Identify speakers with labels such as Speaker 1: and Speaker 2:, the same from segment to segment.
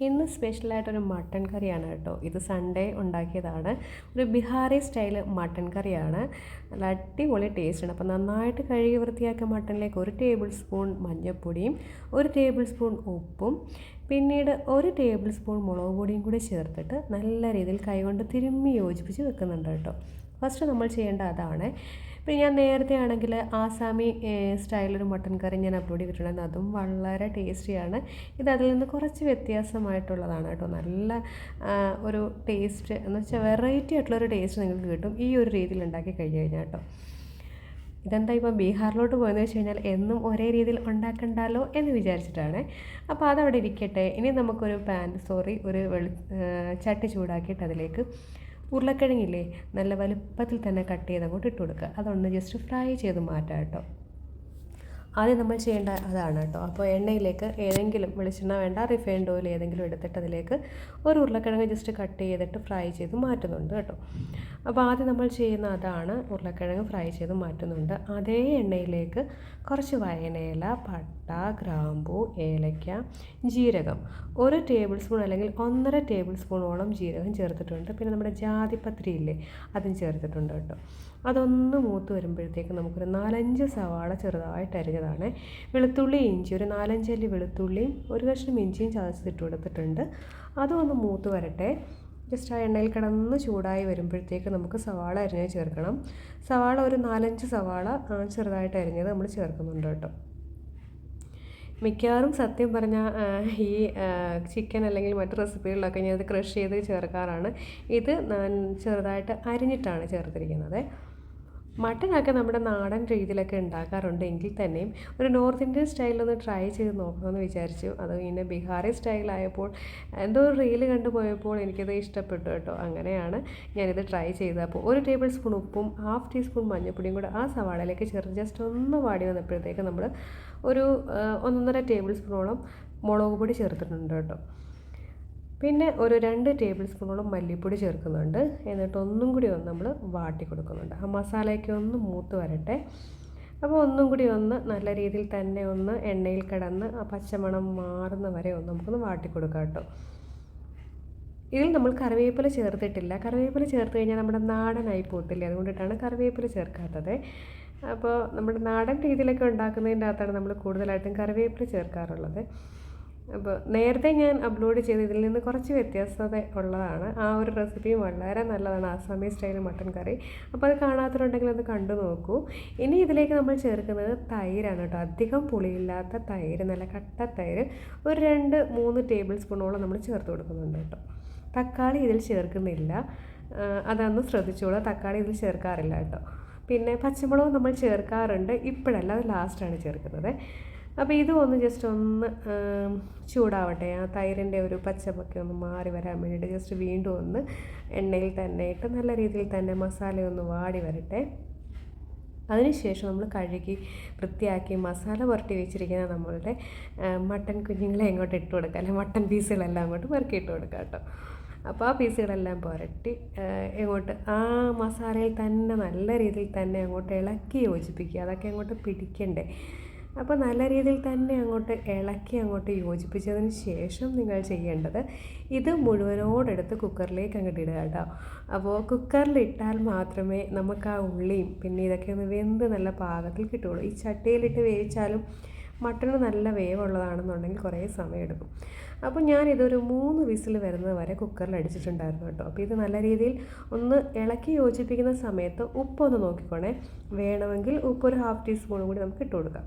Speaker 1: ഇന്ന് സ്പെഷ്യലായിട്ടൊരു മട്ടൺ കറിയാണ് കേട്ടോ. ഇത് സൺഡേ ഉണ്ടാക്കിയതാണ്. ഒരു ബിഹാറി സ്റ്റൈൽ മട്ടൺ കറിയാണ്. നല്ല അടിപൊളി ടേസ്റ്റാണ് അപ്പോൾ നന്നായിട്ട് കഴുകി വൃത്തിയാക്കിയ മട്ടണിലേക്ക് ഒരു ടേബിൾ സ്പൂൺ മഞ്ഞൾപ്പൊടിയും ഒരു ടേബിൾ സ്പൂൺ ഉപ്പും പിന്നീട് ഒരു ടേബിൾ സ്പൂൺ മുളക് പൊടിയും കൂടി ചേർത്തിട്ട് നല്ല രീതിയിൽ കൈകൊണ്ട് തിരുമ്മി യോജിപ്പിച്ച് വെക്കുന്നുണ്ട് കേട്ടോ. ഫസ്റ്റ് നമ്മൾ ചെയ്യേണ്ട അതാണ് പിന്നെ ഞാൻ നേരത്തെ ആണെങ്കിൽ ആസാമി സ്റ്റൈലൊരു മട്ടൻ കറി ഞാൻ അപ്ലോഡ് ചെയ്തിട്ടുണ്ടായിരുന്നു. അതും വളരെ ടേസ്റ്റിയാണ്. ഇത് അതിൽ നിന്ന് കുറച്ച് വ്യത്യാസമായിട്ടുള്ളതാണ് കേട്ടോ. നല്ല ഒരു ടേസ്റ്റ് എന്ന് വെച്ചാൽ വെറൈറ്റി ആയിട്ടുള്ളൊരു ടേസ്റ്റ് നിങ്ങൾക്ക് കിട്ടും ഈ ഒരു രീതിയിൽ ഉണ്ടാക്കി കഴിഞ്ഞ് കഴിഞ്ഞാൽ കേട്ടോ. ഇതെന്താ ഇപ്പോൾ ബീഹാറിലോട്ട് പോയെന്ന് വെച്ച് കഴിഞ്ഞാൽ എന്നും ഒരേ രീതിയിൽ ഉണ്ടാക്കണ്ടല്ലോ എന്ന് വിചാരിച്ചിട്ടാണ്. അപ്പോൾ അതവിടെ ഇരിക്കട്ടെ. ഇനി നമുക്കൊരു പാൻ സോറി ഒരു വെളി ചട്ടി ചൂടാക്കിയിട്ട് അതിലേക്ക് ഉരുളക്കിഴങ്ങില്ലേ? നല്ല വലുപ്പത്തിൽ തന്നെ കട്ട് ചെയ്ത് അങ്ങോട്ട് ഇട്ട് കൊടുക്കുക. അതൊന്ന് ജസ്റ്റ് ഫ്രൈ ചെയ്ത് മാറ്റാം കേട്ടോ. ആദ്യം നമ്മൾ ചെയ്യേണ്ട അതാണ് കേട്ടോ. അപ്പോൾ എണ്ണയിലേക്ക് ഏതെങ്കിലും വെളിച്ചെണ്ണ വേണ്ട റിഫൈൻഡ് ഓയിൽ ഏതെങ്കിലും എടുത്തിട്ട് അതിലേക്ക് ഒരു ഉരുളക്കിഴങ്ങ് ജസ്റ്റ് കട്ട് ചെയ്തിട്ട് ഫ്രൈ ചെയ്ത് മാറ്റുന്നുണ്ട് കേട്ടോ. അപ്പോൾ ആദ്യം നമ്മൾ ചെയ്യുന്ന അതാണ് ഉരുളക്കിഴങ്ങ് ഫ്രൈ ചെയ്ത് മാറ്റുന്നുണ്ട്. അതേ എണ്ണയിലേക്ക് കുറച്ച് വയനയില പട്ട ഗ്രാമ്പൂ ഏലയ്ക്ക ജീരകം. ഒരു ടേബിൾ സ്പൂൺ അല്ലെങ്കിൽ ഒന്നര ടേബിൾ സ്പൂണോളം ജീരകം ചേർത്തിട്ടുണ്ട്. പിന്നെ നമ്മുടെ ജാതിപത്രി ഇല്ലേ അതും ചേർത്തിട്ടുണ്ട് കേട്ടോ. അതൊന്ന് മൂത്ത് വരുമ്പോഴത്തേക്ക് നമുക്കൊരു നാലഞ്ച് സവാള ചെറുതായിട്ട് അരിഞ്ഞതാണ്. വെളുത്തുള്ളി ഇഞ്ചി ഒരു നാലഞ്ചല്ലി വെളുത്തുള്ളിയും ഒരു കഷ്ണം ഇഞ്ചിയും ചതച്ചിട്ട് കൊടുത്തിട്ടുണ്ട്. അതും ഒന്ന് മൂത്ത് വരട്ടെ. ജസ്റ്റ് ആ എണ്ണയിൽ കിടന്ന് ചൂടായി വരുമ്പോഴത്തേക്ക് നമുക്ക് സവാള അരിഞ്ഞത് ചേർക്കണം. സവാള ഒരു നാലഞ്ച് സവാള ചെറുതായിട്ട് അരിഞ്ഞത് നമ്മൾ ചേർക്കുന്നുണ്ട് കേട്ടോ. മിക്കവാറും സത്യം പറഞ്ഞാൽ ഈ ചിക്കൻ അല്ലെങ്കിൽ മറ്റു റെസിപ്പികളിലൊക്കെ ഞാൻ ഇത് ക്രഷ് ചെയ്ത് ചേർക്കാറാണ്. ഇത് ഞാൻ ചെറുതായിട്ട് അരിഞ്ഞിട്ടാണ് ചേർത്തിരിക്കുന്നത്. മട്ടനൊക്കെ നമ്മുടെ നാടൻ രീതിയിലൊക്കെ ഉണ്ടാക്കാറുണ്ട് എങ്കിൽ തന്നെയും ഒരു നോർത്ത് ഇന്ത്യൻ സ്റ്റൈലൊന്ന് ട്രൈ ചെയ്ത് നോക്കണമെന്ന് വിചാരിച്ചു. അത് പിന്നെ ബീഹാറി സ്റ്റൈലായപ്പോൾ എന്തോ ഒരു റീൽ കണ്ടു പോയപ്പോൾ എനിക്കത് ഇഷ്ടപ്പെട്ടു കേട്ടോ. അങ്ങനെയാണ് ഞാനിത് ട്രൈ ചെയ്തത്. അപ്പോൾ ഒരു ടേബിൾ സ്പൂൺ ഉപ്പും ഹാഫ് ടീസ്പൂൺ മഞ്ഞൾപ്പൊടിയും കൂടെ ആ സവാളയിലേക്ക് ചേർത്ത് ജസ്റ്റ് ഒന്ന് വാടി വന്നപ്പോഴത്തേക്ക് നമ്മൾ ഒരു ഒന്നൊന്നര ടേബിൾ സ്പൂണോളം മുളക് പൊടി ചേർത്തിട്ടുണ്ട് കേട്ടോ. പിന്നെ ഒരു രണ്ട് ടേബിൾ സ്പൂണോളം മല്ലിപ്പൊടി ചേർക്കുന്നുണ്ട്. എന്നിട്ട് ഒന്നും കൂടി ഒന്ന് നമ്മൾ വാട്ടി കൊടുക്കുന്നുണ്ട്. ആ മസാലയൊക്കെ ഒന്ന് മൂത്ത് വരട്ടെ. അപ്പോൾ ഒന്നും കൂടി ഒന്ന് നല്ല രീതിയിൽ തന്നെ ഒന്ന് എണ്ണയിൽ കിടന്ന് ആ പച്ചമണം മാറുന്ന വരെ ഒന്ന് നമുക്കൊന്ന് വാട്ടി കൊടുക്കാം കേട്ടോ. ഇതിൽ നമ്മൾ കറിവേപ്പില ചേർത്തിട്ടില്ല. കറിവേപ്പില ചേർത്ത് കഴിഞ്ഞാൽ നമ്മുടെ നാടനായി പോകത്തില്ലേ? അതുകൊണ്ടിട്ടാണ് കറിവേപ്പില ചേർക്കാത്തത്. അപ്പോൾ നമ്മുടെ നാടൻ രീതിയിലൊക്കെ ഉണ്ടാക്കുന്നതിന്റെ അകത്താണ് നമ്മൾ കൂടുതലായിട്ടും കറിവേപ്പില ചേർക്കാറുള്ളത്. അപ്പോൾ നേരത്തെ ഞാൻ അപ്ലോഡ് ചെയ്ത് ഇതിൽ നിന്ന് കുറച്ച് വ്യത്യസ്തത ഉള്ളതാണ്. ആ ഒരു റെസിപ്പിയും വളരെ നല്ലതാണ്. ആസാമി സ്റ്റൈൽ മട്ടൻ കറി അപ്പോൾ അത് കാണാത്തവരുണ്ടെങ്കിൽ അത് കണ്ടു നോക്കൂ. ഇനി ഇതിലേക്ക് നമ്മൾ ചേർക്കുന്നത് തൈരാണ് കേട്ടോ. അധികം പുളിയില്ലാത്ത തൈര് നല്ല കട്ട തൈര് ഒരു രണ്ട് മൂന്ന് ടേബിൾ സ്പൂണോളം നമ്മൾ ചേർത്ത് കൊടുക്കുന്നുണ്ട് കേട്ടോ. തക്കാളി ഇതിൽ ചേർക്കുന്നില്ല. അതൊന്ന് ശ്രദ്ധിച്ചോളൂ. തക്കാളി ഇതിൽ ചേർക്കാറില്ല കേട്ടോ. പിന്നെ പച്ചമുളകും നമ്മൾ ചേർക്കാറുണ്ട്. ഇപ്പോഴല്ല അത് ലാസ്റ്റാണ് ചേർക്കുന്നത്. അപ്പോൾ ഇതും ഒന്ന് ജസ്റ്റ് ഒന്ന് ചൂടാവട്ടെ. ആ തൈരിന്റെ ഒരു പച്ചപ്പൊക്കെ ഒന്ന് മാറി വരാൻ വേണ്ടിയിട്ട് ജസ്റ്റ് വീണ്ടും ഒന്ന് എണ്ണയിൽ തന്നെ ഇട്ട് നല്ല രീതിയിൽ തന്നെ മസാല ഒന്ന് വാടി വരട്ടെ. അതിനുശേഷം നമ്മൾ കഴുകി വൃത്തിയാക്കി മസാല പുരട്ടി വെച്ചിരിക്കുന്ന നമ്മളുടെ മട്ടൻ കുഞ്ഞുങ്ങളെ ഇങ്ങോട്ട് ഇട്ട് കൊടുക്കുക അല്ലെങ്കിൽ മട്ടൻ പീസുകളെല്ലാം അങ്ങോട്ട് പെറുക്കി ഇട്ട് കൊടുക്കുക കേട്ടോ. അപ്പോൾ ആ പീസുകളെല്ലാം പുരട്ടി എങ്ങോട്ട് ആ മസാലയിൽ തന്നെ നല്ല രീതിയിൽ തന്നെ അങ്ങോട്ട് ഇളക്കി യോജിപ്പിക്കുക. അതൊക്കെ അങ്ങോട്ട് പിടിക്കണ്ടേ? അപ്പോൾ നല്ല രീതിയിൽ തന്നെ അങ്ങോട്ട് ഇളക്കി അങ്ങോട്ട് യോജിപ്പിച്ചതിന് ശേഷം നിങ്ങൾ ചെയ്യേണ്ടത് ഇത് മുഴുവനോടെടുത്ത് കുക്കറിലേക്ക് അങ്ങോട്ട് ഇടുക കേട്ടോ. അപ്പോൾ കുക്കറിൽ ഇട്ടാൽ മാത്രമേ നമുക്ക് ആ ഉള്ളിയും പിന്നെ ഇതൊക്കെ ഒന്ന് വെന്ത് നല്ല പാകത്തിൽ കിട്ടുകയുള്ളൂ. ഈ ചട്ടിയിലിട്ട് വേവിച്ചാലും മട്ടണ് നല്ല വേവുള്ളതാണെന്നുണ്ടെങ്കിൽ കുറേ സമയം എടുക്കും അപ്പോൾ ഞാൻ ഇതൊരു മൂന്ന് വിസിൽ വരുന്നത് വരെ കുക്കറിൽ അടിച്ചിട്ടുണ്ടായിരുന്നു കേട്ടോ. അപ്പോൾ ഇത് നല്ല രീതിയിൽ ഒന്ന് ഇളക്കി യോജിപ്പിക്കുന്ന സമയത്ത് ഉപ്പൊന്ന് നോക്കിക്കോണേ. വേണമെങ്കിൽ ഉപ്പ് ഒരു ഹാഫ് ടീസ്പൂണും കൂടി നമുക്ക് ഇട്ട് കൊടുക്കാം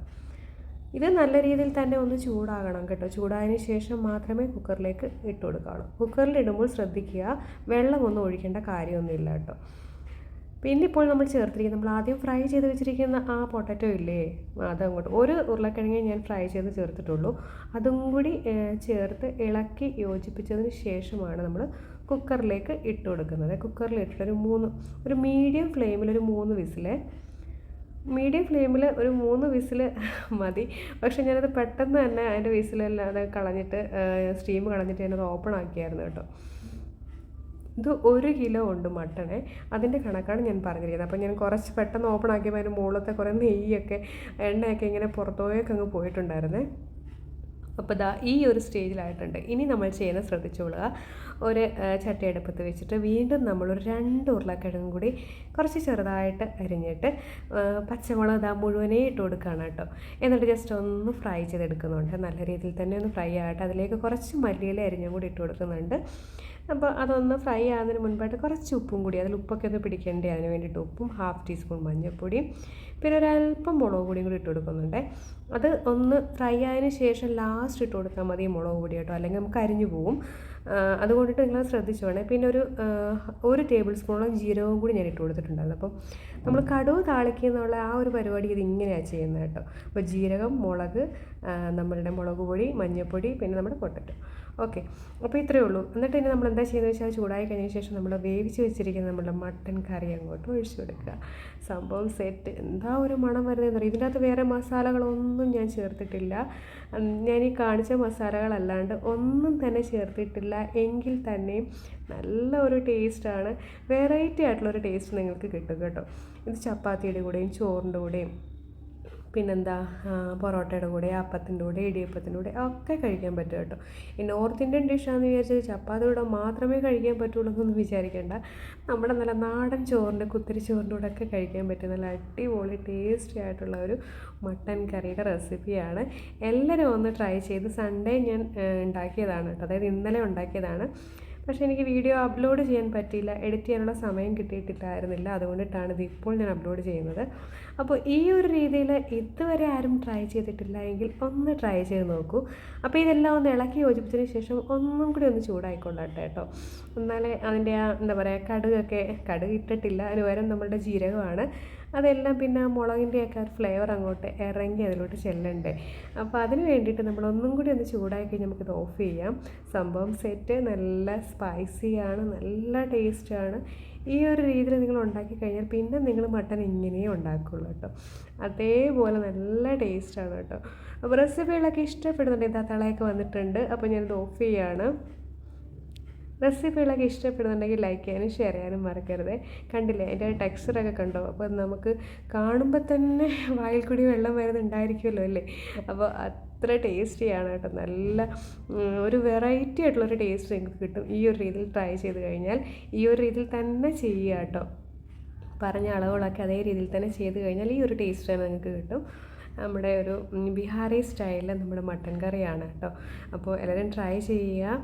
Speaker 1: ഇത് നല്ല രീതിയിൽ തന്നെ ഒന്ന് ചൂടാകണം കേട്ടോ. ചൂടായതിന് ശേഷം മാത്രമേ കുക്കറിലേക്ക് ഇട്ട് കൊടുക്കാവുള്ളൂ. കുക്കറിൽ ഇടുമ്പോൾ ശ്രദ്ധിക്കുക വെള്ളമൊന്നും ഒഴിക്കേണ്ട കാര്യമൊന്നുമില്ല കേട്ടോ. പിന്നെ ഇപ്പോൾ നമ്മൾ ചേർത്തിരിക്കുന്നത് നമ്മൾ ആദ്യം ഫ്രൈ ചെയ്ത് വെച്ചിരിക്കുന്ന ആ പൊട്ടറ്റോ ഇല്ലേ? അതങ്ങോട്ട്. ഒരു ഉരുളക്കിഴങ്ങേ ഞാൻ ഫ്രൈ ചെയ്ത് ചേർത്തിട്ടുള്ളൂ. അതും കൂടി ചേർത്ത് ഇളക്കി യോജിപ്പിച്ചതിന് ശേഷമാണ് നമ്മൾ കുക്കറിലേക്ക് ഇട്ട് കൊടുക്കുന്നത്. കുക്കറിൽ ഇട്ടിട്ടൊരു മൂന്ന് ഒരു മീഡിയം ഫ്ലെയിമിൽ ഒരു മൂന്ന് വിസിലേ മീഡിയം ഫ്ലെയിമിൽ ഒരു മൂന്ന് വിസിൽ മതി. പക്ഷേ ഞാനത് പെട്ടെന്ന് തന്നെ അതിന്റെ വിസിലെല്ലാം അത് കളഞ്ഞിട്ട് സ്റ്റീം കളഞ്ഞിട്ട് ഞാനത് ഓപ്പൺ ആക്കിയായിരുന്നു കേട്ടോ. ഇത് ഒരു കിലോ ഉണ്ട് മട്ടണേ. അതിന്റെ കണക്കാണ് ഞാൻ പറഞ്ഞിരിക്കുന്നത്. അപ്പോൾ ഞാൻ കുറച്ച് പെട്ടെന്ന് ഓപ്പൺ ആക്കിയപ്പോൾ അതിന്റെ മുകളിലത്തെ കുറേ നെയ്യൊക്കെ എണ്ണയൊക്കെ ഇങ്ങനെ പുറത്തോയൊക്കെ അങ്ങ് പോയിട്ടുണ്ടായിരുന്നേ. അപ്പോൾ ദാ ഈ ഒരു സ്റ്റേജിലായിട്ടുണ്ട്. ഇനി നമ്മൾ ചെയ്യുന്ന ശ്രദ്ധിച്ചോളുക. ഒരു ചട്ടി അടുപ്പത്ത് വെച്ചിട്ട് വീണ്ടും നമ്മളൊരു രണ്ട് ഉരുളക്കിഴങ്ങും കൂടി കുറച്ച് ചെറുതായിട്ട് അരിഞ്ഞിട്ട് പച്ചമുളക് ദാ മുഴുവനേ ഇട്ട് കൊടുക്കുകയാണ് കേട്ടോ. എന്നിട്ട് ജസ്റ്റ് ഒന്ന് ഫ്രൈ ചെയ്തെടുക്കുന്നുണ്ട്. നല്ല രീതിയിൽ തന്നെ ഒന്ന് ഫ്രൈ ആയിട്ട് അതിലേക്ക് കുറച്ച് മല്ലിയില അരിഞ്ഞും കൂടി ഇട്ട് കൊടുക്കുന്നുണ്ട്. അപ്പോൾ അതൊന്ന് ഫ്രൈ ആകുന്നതിന് മുൻപായിട്ട് കുറച്ച് ഉപ്പും കൂടി അതിൽ ഉപ്പൊക്കെ ഒന്ന് പിടിക്കേണ്ടേ അതിന് വേണ്ടിയിട്ട് ഉപ്പും ഹാഫ് ടീസ്പൂൺ മഞ്ഞൾപ്പൊടിയും പിന്നെ ഒരല്പം മുളക് പൊടിയും കൂടി ഇട്ട് കൊടുക്കുന്നുണ്ട്. അത് ഒന്ന് ഫ്രൈ ആയതിന് ശേഷം ലാസ്റ്റ് ഇട്ട് കൊടുത്താൽ മതി മുളക് പൊടി കേട്ടോ അല്ലെങ്കിൽ നമുക്ക് അരിഞ്ഞു പോവും. അതുകൊണ്ടിട്ട് നിങ്ങൾ ശ്രദ്ധിച്ചു വേണേ. പിന്നെ ഒരു ഒരു ടേബിൾ സ്പൂണോളം ജീരകവും കൂടി ഞാൻ ഇട്ട് കൊടുത്തിട്ടുണ്ടായിരുന്നു. അപ്പം നമ്മൾ കടുവ് താളിക്കുന്നുള്ള ആ ഒരു പരിപാടി ഇത് ഇങ്ങനെയാണ് ചെയ്യുന്നത് കേട്ടോ. അപ്പോൾ ജീരകം മുളക് നമ്മളുടെ മുളക് പൊടി മഞ്ഞൾപ്പൊടി പിന്നെ നമ്മുടെ പൊട്ടറ്റോ. ഓക്കെ. അപ്പോൾ ഇത്രയേ ഉള്ളൂ. എന്നിട്ട് ഇനി നമ്മൾ എന്താ ചെയ്യുന്നത് വെച്ചാൽ ചൂടായി കഴിഞ്ഞ ശേഷം നമ്മൾ വേവിച്ച് വെച്ചിരിക്കുന്ന നമ്മുടെ മട്ടൻ കറി അങ്ങോട്ട് ഒഴിച്ചു കൊടുക്കുക. സംഭവം സെറ്റ് എന്താ ഒരു മണം വരുന്നതെന്ന് അറിയാം ഇതിന്റെ അകത്ത് വേറെ മസാലകളൊന്നും ഞാൻ ചേർത്തിട്ടില്ല. ഞാൻ ഈ കാണിച്ച മസാലകളല്ലാണ്ട് ഒന്നും തന്നെ ചേർത്തിട്ടില്ല. എങ്കിൽ തന്നെയും നല്ല ഒരു ടേസ്റ്റാണ് വെറൈറ്റി ആയിട്ടുള്ളൊരു ടേസ്റ്റ് നിങ്ങൾക്ക് കിട്ടും കേട്ടോ. ഇത് ചപ്പാത്തിയുടെ കൂടെയും ചോറിന്റെ കൂടെയും. പിന്നെന്താ പൊറോട്ടയുടെ കൂടെ അപ്പത്തിന്റെ കൂടെ ഇടിയപ്പത്തിന്റെ കൂടെ ഒക്കെ കഴിക്കാൻ പറ്റും കേട്ടോ. ഈ നോർത്ത് ഇന്ത്യൻ ഡിഷാന്ന് വിചാരിച്ചത് ചപ്പാത്തിയുടെ മാത്രമേ കഴിക്കാൻ പറ്റുള്ളൂ എന്നൊന്നും വിചാരിക്കേണ്ട. നമ്മുടെ നല്ല നാടൻ ചോറിന്റെ കുത്തിരി ചോറിന്റെ കൂടെ ഒക്കെ കഴിക്കാൻ പറ്റും നല്ല അടിപൊളി ടേസ്റ്റി ആയിട്ടുള്ള ഒരു മട്ടൻ കറിയുടെ റെസിപ്പിയാണ്. എല്ലാവരും ഒന്ന് ട്രൈ ചെയ്ത് സൺഡേ ഞാൻ ഉണ്ടാക്കിയതാണ് കേട്ടോ. അതായത് ഇന്നലെ ഉണ്ടാക്കിയതാണ്. പക്ഷേ എനിക്ക് വീഡിയോ അപ്ലോഡ് ചെയ്യാൻ പറ്റിയില്ല. എഡിറ്റ് ചെയ്യാനുള്ള സമയം കിട്ടിയിട്ടില്ലായിരുന്നില്ല. അതുകൊണ്ടിട്ടാണ് ഇത് ഇപ്പോൾ ഞാൻ അപ്ലോഡ് ചെയ്യുന്നത്. അപ്പോൾ ഈ ഒരു രീതിയിൽ ഇതുവരെ ആരും ട്രൈ ചെയ്തിട്ടില്ല എങ്കിൽ ഒന്ന് ട്രൈ ചെയ്ത് നോക്കൂ. അപ്പോൾ ഇതെല്ലാം ഒന്ന് ഇളക്കി യോജിപ്പിച്ചതിന് ശേഷം ഒന്നും കൂടി ഒന്ന് ചൂടായിക്കൊള്ളട്ടെ കേട്ടോ. എന്നാലേ അതിന്റെ ആ എന്താ പറയുക കടുകൊക്കെ കടുക് ഇട്ടിട്ടില്ല. അതിന് പകരം നമ്മളുടെ ജീരകമാണ്. അതെല്ലാം പിന്നെ ആ മുളകിന്റെയൊക്കെ ഒരു ഫ്ലേവർ അങ്ങോട്ട് ഇറങ്ങി അതിലോട്ട് ചെല്ലണ്ടേ. അപ്പോൾ അതിന് വേണ്ടിയിട്ട് നമ്മൾ ഒന്നും കൂടി ഒന്ന് ചൂടാക്കി കഴിഞ്ഞാൽ നമുക്കിത് ഓഫ് ചെയ്യാം. സംഭവം സെറ്റ് നല്ല സ്പൈസിയാണ് നല്ല ടേസ്റ്റാണ് ഈ ഒരു രീതിയിൽ നിങ്ങൾ ഉണ്ടാക്കി കഴിഞ്ഞാൽ പിന്നെ നിങ്ങൾ മട്ടൻ ഇങ്ങനെയേ ഉണ്ടാക്കുള്ളൂ കേട്ടോ. അതേപോലെ നല്ല ടേസ്റ്റാണ് കേട്ടോ. അപ്പോൾ റെസിപ്പികളൊക്കെ ഇഷ്ടപ്പെടുന്നുണ്ട് ഇതാ തളയൊക്കെ വന്നിട്ടുണ്ട്. അപ്പോൾ ഞാനിത് ഓഫ് ചെയ്യാണ്. റെസിപ്പികളൊക്കെ ഇഷ്ടപ്പെടുന്നുണ്ടെങ്കിൽ ലൈക്ക് ചെയ്യാനും ഷെയർ ചെയ്യാനും മറക്കരുത്. കണ്ടില്ലേ അതിന്റെ ടെക്സ്ചറൊക്കെ കണ്ടോ? അപ്പോൾ നമുക്ക് കാണുമ്പോൾ തന്നെ വായിൽ കൂടി വെള്ളം വരുന്നുണ്ടായിരിക്കുമല്ലോ അല്ലേ? അപ്പോൾ അത്ര ടേസ്റ്റിയാണ് കേട്ടോ. നല്ല ഒരു വെറൈറ്റി ആയിട്ടുള്ളൊരു ടേസ്റ്റ് നിങ്ങൾക്ക് കിട്ടും. ഈ ഒരു രീതിയിൽ ട്രൈ ചെയ്ത് കഴിഞ്ഞാൽ ഈ ഒരു രീതിയിൽ തന്നെ ചെയ്യുക കേട്ടോ. പറഞ്ഞ അളവുകളൊക്കെ അതേ രീതിയിൽ തന്നെ ചെയ്ത് കഴിഞ്ഞാൽ ഈ ഒരു ടേസ്റ്റ് തന്നെ നിങ്ങൾക്ക് കിട്ടും. നമ്മുടെ ഒരു ബിഹാറി സ്റ്റൈലിൽ നമ്മുടെ മട്ടൻ കറിയാണ് കേട്ടോ. അപ്പോൾ എല്ലാവരും ട്രൈ ചെയ്യുക.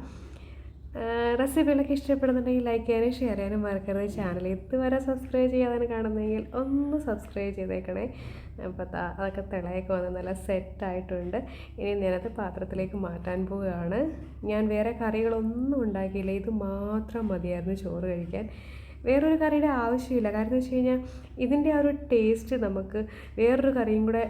Speaker 1: റെസിപ്പികളൊക്കെ ഇഷ്ടപ്പെടുന്നുണ്ടെങ്കിൽ ലൈക്ക് ചെയ്യാനും ഷെയർ ചെയ്യാനും മറക്കരുത്. ചാനൽ ഇതുവരെ സബ്സ്ക്രൈബ് ചെയ്യാതെ കാണുന്നെങ്കിൽ ഒന്ന് സബ്സ്ക്രൈബ് ചെയ്തേക്കണേ. അപ്പോൾ അതൊക്കെ തിളയൊക്കെ വന്ന് നല്ല സെറ്റായിട്ടുണ്ട് ഇനി നേരത്തെ പാത്രത്തിലേക്ക് മാറ്റാൻ പോവുകയാണ്. ഞാൻ വേറെ കറികളൊന്നും ഉണ്ടാക്കിയില്ല. ഇത് മാത്രം മതിയായിരുന്നു ചോറ് കഴിക്കാൻ. വേറൊരു കറിയുടെ ആവശ്യമില്ല. കാരണം വെച്ച് കഴിഞ്ഞാൽ ഇതിന്റെ ആ ഒരു ടേസ്റ്റ് നമുക്ക് വേറൊരു കറിയും കൂടെ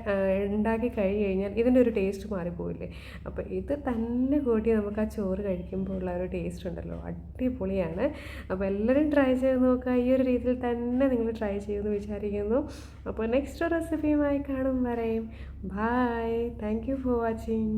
Speaker 1: ഉണ്ടാക്കി കഴിഞ്ഞ് കഴിഞ്ഞാൽ ഇതിന്റെ ഒരു ടേസ്റ്റ് മാറിപ്പോയില്ലേ അപ്പോൾ ഇത് തന്നെ കൂട്ടി നമുക്ക് ആ ചോറ് കഴിക്കുമ്പോൾ ഉള്ള ഒരു ടേസ്റ്റ് ഉണ്ടല്ലോ. അടിപൊളിയാണ്. അപ്പോൾ എല്ലാവരും ട്രൈ ചെയ്ത് നോക്കുക. ഈ ഒരു രീതിയിൽ തന്നെ നിങ്ങൾ ട്രൈ ചെയ്യുമെന്ന് വിചാരിക്കുന്നു. അപ്പോൾ നെക്സ്റ്റ് റെസിപ്പിയുമായി കാണും വരെയും. Bye thank you for watching